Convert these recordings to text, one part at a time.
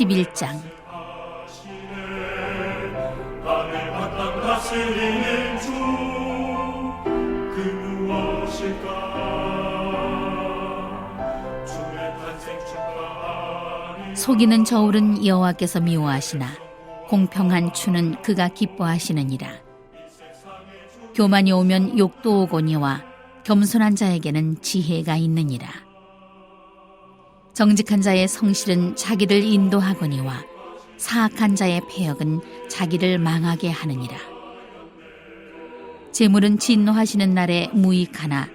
11장 하늘 바탕 다스리는 주그 무엇일까 주의 탄생 축하하니 속이는 저울은 여호와께서 미워하시나 공평한 추는 그가 기뻐하시느니라. 교만이 오면 욕도 오거니와 겸손한 자에게는 지혜가 있느니라 정직한 자의 성실은 자기를 인도하거니와 사악한 자의 폐역은 자기를 망하게 하느니라 재물은 진노하시는 날에 무익하나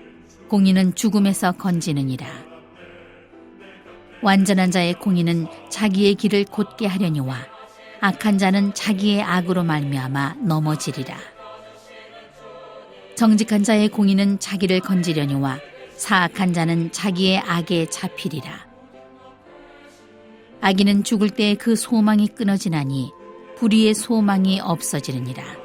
공의는 죽음에서 건지느니라 완전한 자의 공의는 자기의 길을 곧게 하려니와 악한 자는 자기의 악으로 말미암아 넘어지리라. 정직한 자의 공의는 자기를 건지려니와 사악한 자는 자기의 악에 잡히리라. 악인은 죽을 때 그 소망이 끊어지나니 불의의 소망이 없어지느니라.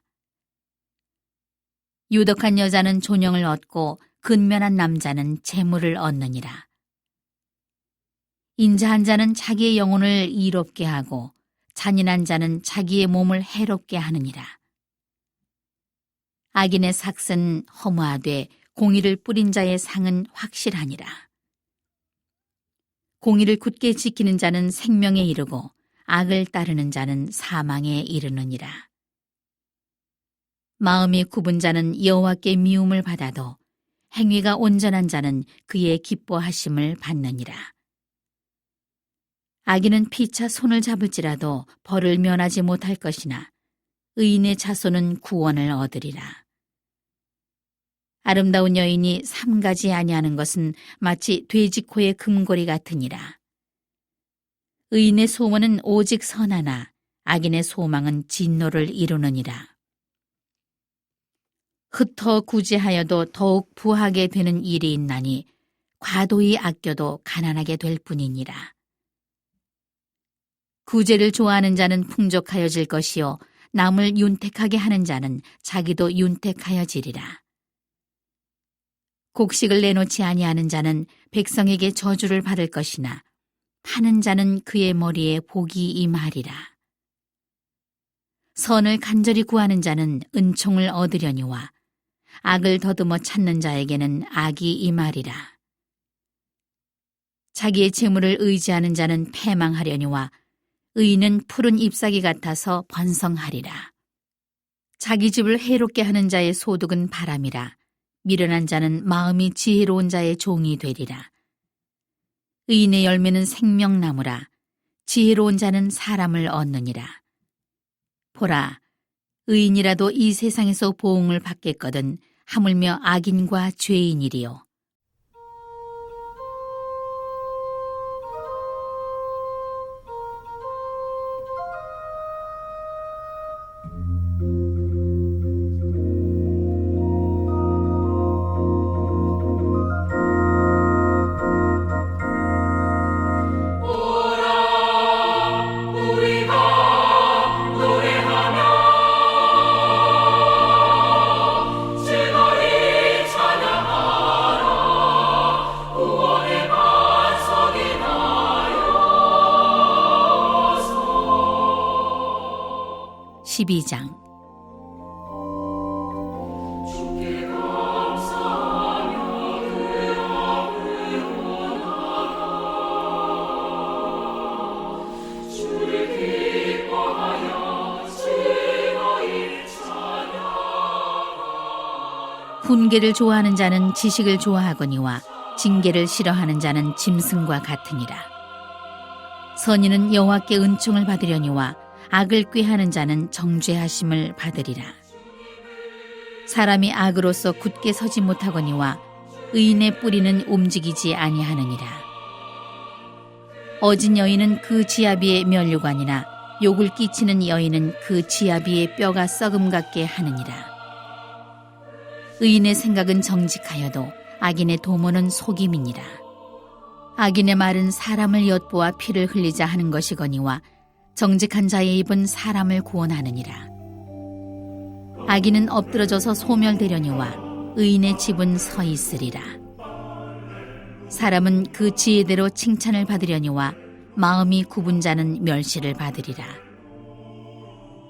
유덕한 여자는 존영을 얻고 근면한 남자는 재물을 얻느니라. 인자한 자는 자기의 영혼을 이롭게 하고 잔인한 자는 자기의 몸을 해롭게 하느니라. 악인의 삭은 허무하되 공의를 뿌린 자의 상은 확실하니라. 공의를 굳게 지키는 자는 생명에 이르고 악을 따르는 자는 사망에 이르느니라. 마음이 굽은 자는 여호와께 미움을 받아도 행위가 온전한 자는 그의 기뻐하심을 받느니라. 악인은 피차 손을 잡을지라도 벌을 면하지 못할 것이나 의인의 자손은 구원을 얻으리라. 아름다운 여인이 삼가지 아니하는 것은 마치 돼지코의 금고리 같으니라. 의인의 소원은 오직 선하나 악인의 소망은 진노를 이루느니라. 흩어 구제하여도 더욱 부하게 되는 일이 있나니 과도히 아껴도 가난하게 될 뿐이니라. 구제를 좋아하는 자는 풍족하여질 것이요 남을 윤택하게 하는 자는 자기도 윤택하여지리라. 곡식을 내놓지 아니하는 자는 백성에게 저주를 받을 것이나 파는 자는 그의 머리에 복이 임하리라. 선을 간절히 구하는 자는 은총을 얻으려니와 악을 더듬어 찾는 자에게는 악이 임하리라. 자기의 재물을 의지하는 자는 패망하려니와 의인은 푸른 잎사귀 같아서 번성하리라. 자기 집을 해롭게 하는 자의 소득은 바람이라. 미련한 자는 마음이 지혜로운 자의 종이 되리라. 의인의 열매는 생명나무라. 지혜로운 자는 사람을 얻느니라. 보라, 의인이라도 이 세상에서 보응을 받겠거든 하물며 악인과 죄인이리요. 12장 훈계를 좋아하는 자는 지식을 좋아하거니와 징계를 싫어하는 자는 짐승과 같으니라. 선인은 여호와께 은총을 받으려니와 악을 꾀하는 자는 정죄하심을 받으리라. 사람이 악으로서 굳게 서지 못하거니와 의인의 뿌리는 움직이지 아니하느니라. 어진 여인은 그 지아비의 면류관이나 욕을 끼치는 여인은 그 지아비의 뼈가 썩음 같게 하느니라. 의인의 생각은 정직하여도 악인의 도모는 속임이니라. 악인의 말은 사람을 엿보아 피를 흘리자 하는 것이거니와 정직한 자의 입은 사람을 구원하느니라. 악인은 엎드러져서 소멸되려니와 의인의 집은 서 있으리라. 사람은 그 지혜대로 칭찬을 받으려니와 마음이 굽은 자는 멸시를 받으리라.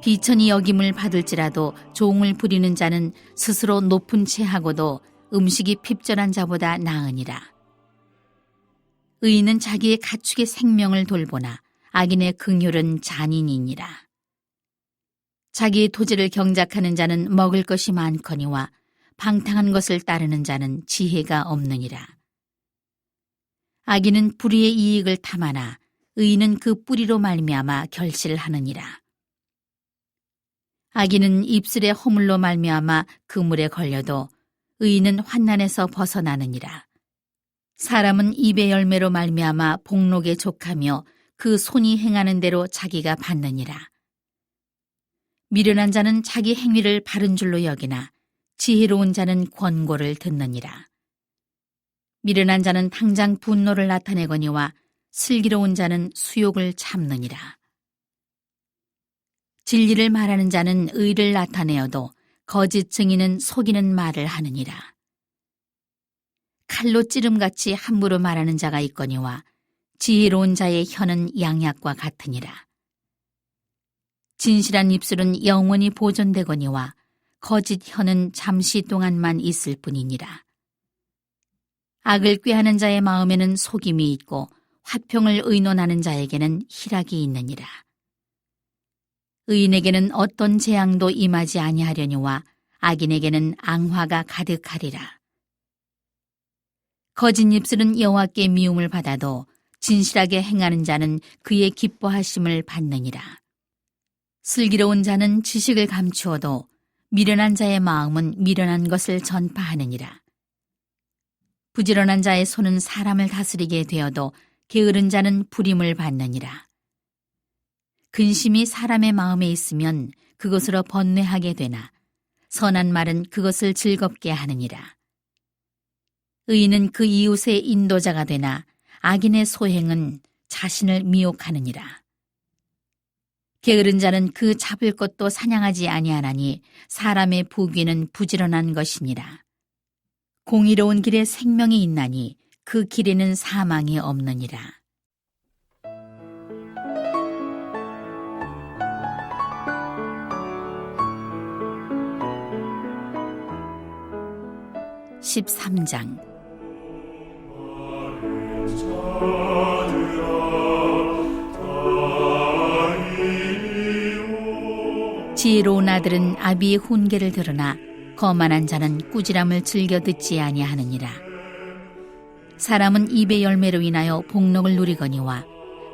비천이 여김을 받을지라도 종을 부리는 자는 스스로 높은 채 하고도 음식이 핍절한 자보다 나으니라. 의인은 자기의 가축의 생명을 돌보나 악인의 긍휼은 잔인이니라. 자기의 토지를 경작하는 자는 먹을 것이 많거니와 방탕한 것을 따르는 자는 지혜가 없느니라. 악인은 불의의 이익을 탐하나 의인은 그 뿌리로 말미암아 결실하느니라. 악인은 입술의 허물로 말미암아 그물에 걸려도 의인은 환난에서 벗어나느니라. 사람은 입의 열매로 말미암아 복록에 족하며 그 손이 행하는 대로 자기가 받느니라. 미련한 자는 자기 행위를 바른 줄로 여기나 지혜로운 자는 권고를 듣느니라. 미련한 자는 당장 분노를 나타내거니와 슬기로운 자는 수욕을 참느니라. 진리를 말하는 자는 의를 나타내어도 거짓 증인은 속이는 말을 하느니라. 칼로 찌름같이 함부로 말하는 자가 있거니와 지혜로운 자의 혀는 양약과 같으니라. 진실한 입술은 영원히 보존되거니와 거짓 혀는 잠시 동안만 있을 뿐이니라. 악을 꾀하는 자의 마음에는 속임이 있고 화평을 의논하는 자에게는 희락이 있느니라. 의인에게는 어떤 재앙도 임하지 아니하려니와 악인에게는 앙화가 가득하리라. 거짓 입술은 여호와께 미움을 받아도 진실하게 행하는 자는 그의 기뻐하심을 받느니라. 슬기로운 자는 지식을 감추어도 미련한 자의 마음은 미련한 것을 전파하느니라. 부지런한 자의 손은 사람을 다스리게 되어도 게으른 자는 불임을 받느니라. 근심이 사람의 마음에 있으면 그것으로 번뇌하게 되나 선한 말은 그것을 즐겁게 하느니라. 의인은 그 이웃의 인도자가 되나 악인의 소행은 자신을 미혹하느니라. 게으른 자는 그 잡을 것도 사냥하지 아니하나니 사람의 부귀는 부지런한 것이니라. 공의로운 길에 생명이 있나니 그 길에는 사망이 없느니라. (13장) 지혜로운 아들은 아비의 훈계를 들으나 거만한 자는 꾸지람을 즐겨 듣지 아니하느니라. 사람은 입의 열매로 인하여 복록을 누리거니와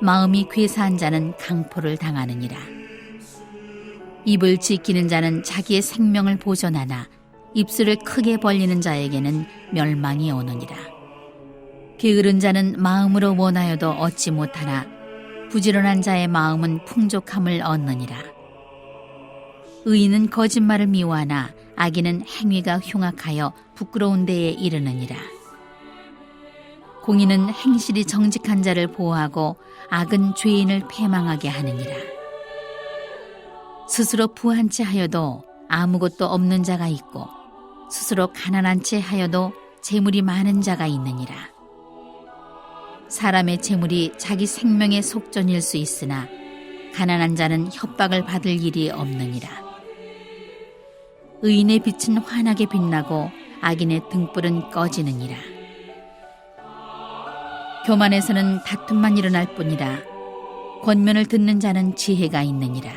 마음이 괴사한 자는 강포를 당하느니라. 입을 지키는 자는 자기의 생명을 보존하나 입술을 크게 벌리는 자에게는 멸망이 오느니라. 게으른 자는 마음으로 원하여도 얻지 못하나 부지런한 자의 마음은 풍족함을 얻느니라. 의인은 거짓말을 미워하나 악인은 행위가 흉악하여 부끄러운 데에 이르느니라. 공인은 행실이 정직한 자를 보호하고 악은 죄인을 패망하게 하느니라. 스스로 부한 채 하여도 아무것도 없는 자가 있고 스스로 가난한 채 하여도 재물이 많은 자가 있느니라. 사람의 재물이 자기 생명의 속전일 수 있으나 가난한 자는 협박을 받을 일이 없느니라. 의인의 빛은 환하게 빛나고 악인의 등불은 꺼지느니라. 교만에서는 다툼만 일어날 뿐이라 권면을 듣는 자는 지혜가 있느니라.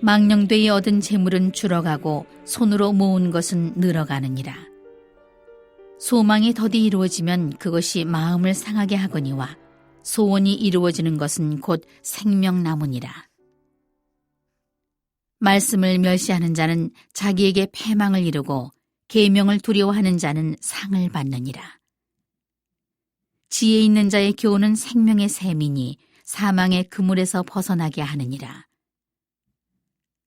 망령되이 얻은 재물은 줄어가고 손으로 모은 것은 늘어가느니라. 소망이 더디 이루어지면 그것이 마음을 상하게 하거니와 소원이 이루어지는 것은 곧 생명나무니라. 말씀을 멸시하는 자는 자기에게 패망을 이루고 계명을 두려워하는 자는 상을 받느니라. 지혜 있는 자의 교훈은 생명의 샘이니 사망의 그물에서 벗어나게 하느니라.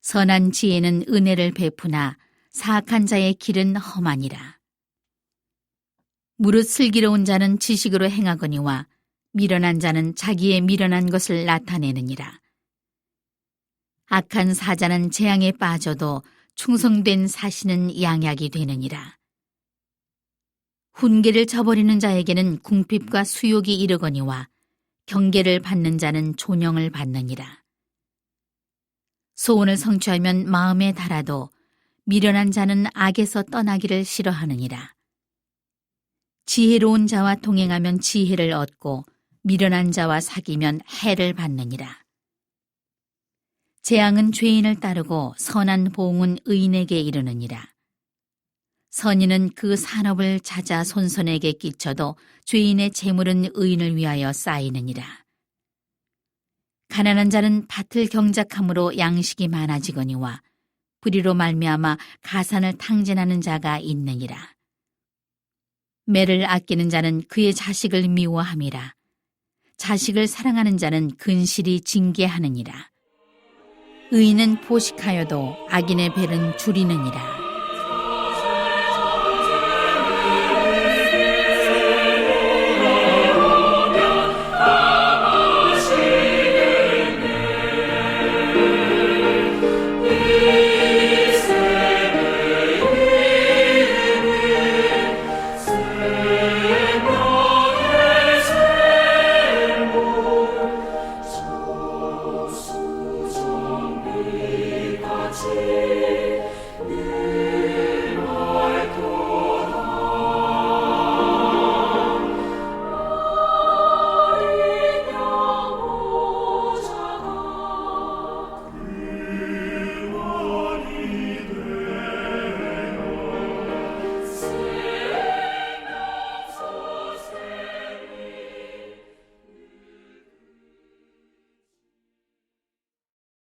선한 지혜는 은혜를 베푸나 사악한 자의 길은 험하니라. 무릇 슬기로운 자는 지식으로 행하거니와 미련한 자는 자기의 미련한 것을 나타내느니라. 악한 사자는 재앙에 빠져도 충성된 사신은 양약이 되느니라. 훈계를 저버리는 자에게는 궁핍과 수욕이 이르거니와 경계를 받는 자는 존영을 받느니라. 소원을 성취하면 마음에 달아도 미련한 자는 악에서 떠나기를 싫어하느니라. 지혜로운 자와 동행하면 지혜를 얻고 미련한 자와 사귀면 해를 받느니라. 재앙은 죄인을 따르고 선한 보응은 의인에게 이르느니라. 선인은 그 산업을 찾아 손손에게 끼쳐도 죄인의 재물은 의인을 위하여 쌓이느니라. 가난한 자는 밭을 경작함으로 양식이 많아지거니와 불의로 말미암아 가산을 탕진하는 자가 있느니라. 매를 아끼는 자는 그의 자식을 미워함이라. 자식을 사랑하는 자는 근실이 징계하느니라. 의인은 포식하여도 악인의 배는 줄이느니라.